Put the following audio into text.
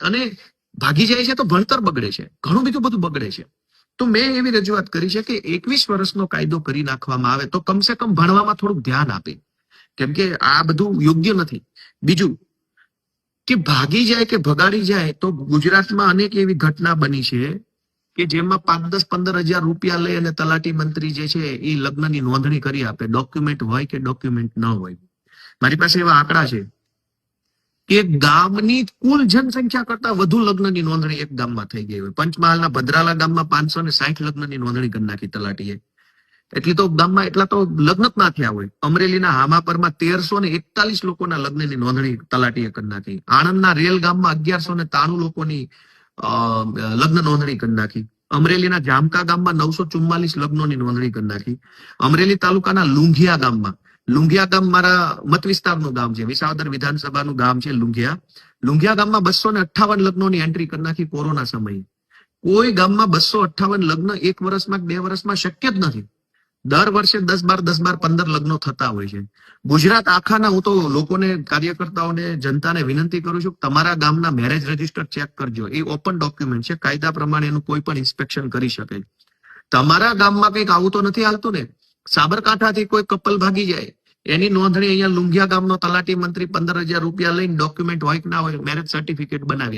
અને ભાગી જાય છે તો ભણતર બગડે છે. ઘણું બીજું બધું બગડે છે. તો મેં એવી રજૂઆત કરી છે કે એકવીસ વર્ષનો કાયદો કરી નાખવામાં આવે તો કમસે કમ ભણવામાં થોડુંક ધ્યાન આપે. કેમ કે આ બધું યોગ્ય નથી. બીજું, કે ભાગી જાય કે ભગાડી જાય તો ગુજરાતમાં અનેક એવી ઘટના બની છે કે જેમાં પાંચ, દસ, પંદર હજાર રૂપિયા લઈ અને તલાટી મંત્રી જે છે એ લગ્નની નોંધણી કરી આપે. ડોક્યુમેન્ટ હોય કે ડોક્યુમેન્ટ ન હોય. મારી પાસે એવા આંકડા છે. કે ગામની કુલ જનસંખ્યા કરતા વધુ લગ્નની નોંધણી એક ગામમાં થઈ ગઈ હોય. પંચમહાલના ભદ્રાલા ગામમાં પાંચસો ને સાઠ લગ્નની નોંધણી કરી નાખી તલાટીએ. એટલી તો ગામમાં એટલા તો લગ્ન જ ના થયા હોય. અમરેલીના હામાપરમાં તેરસો ને એકતાલીસ લોકોના લગ્નની નોંધણી તલાટીએ કરી નાખી. આણંદના રેલ ગામમાં અગિયારસો ને તાણું લોકોની લગ્ન નોંધણી કરી નાખી. અમરેલીના જામકા ગામમાં નવસો ચુમ્માલીસ લગ્નોની નોંધણી કરી નાખી. અમરેલી તાલુકાના લુંઘિયા ગામમાં લુંઘિયા ગામ મારા મત વિસ્તારનું ગામ છે. વિસાવદર વિધાનસભાનું ગામ છે લુંઘિયા. લુંઘિયા ગામમાં બસો ને અઠ્ઠાવન લગ્નોની એન્ટ્રી કરી નાખી કોરોના સમયે. કોઈ ગામમાં બસો અઠ્ઠાવન લગ્ન એક વર્ષમાં બે વર્ષમાં શક્ય જ નથી. દર વર્ષે દસ બાર દસ બાર, પંદર લગ્નો થતા હોય છે. ગુજરાત આખાના, હું તો લોકોને, કાર્યકર્તાઓને, જનતાને વિનંતી કરું છું તમારા ગામના મેરેજ રજિસ્ટર ચેક કરજો. એ ઓપન ડોક્યુમેન્ટ છે. કાયદા પ્રમાણે એનું કોઈ પણ ઇન્સ્પેક્શન કરી શકે. તમારા ગામમાં કંઈક આવું તો નથી હાલતું ને? સાબરકાંઠાથી કોઈ કપલ ભાગી જાય. એની નોંધણી અહીંયા લુંઘિયા ગામનો તલાટી મંત્રી પંદર હજાર રૂપિયા લઈને ડોક્યુમેન્ટ હોય કે ના હોય મેરેજ સર્ટિફિકેટ બનાવ્યા.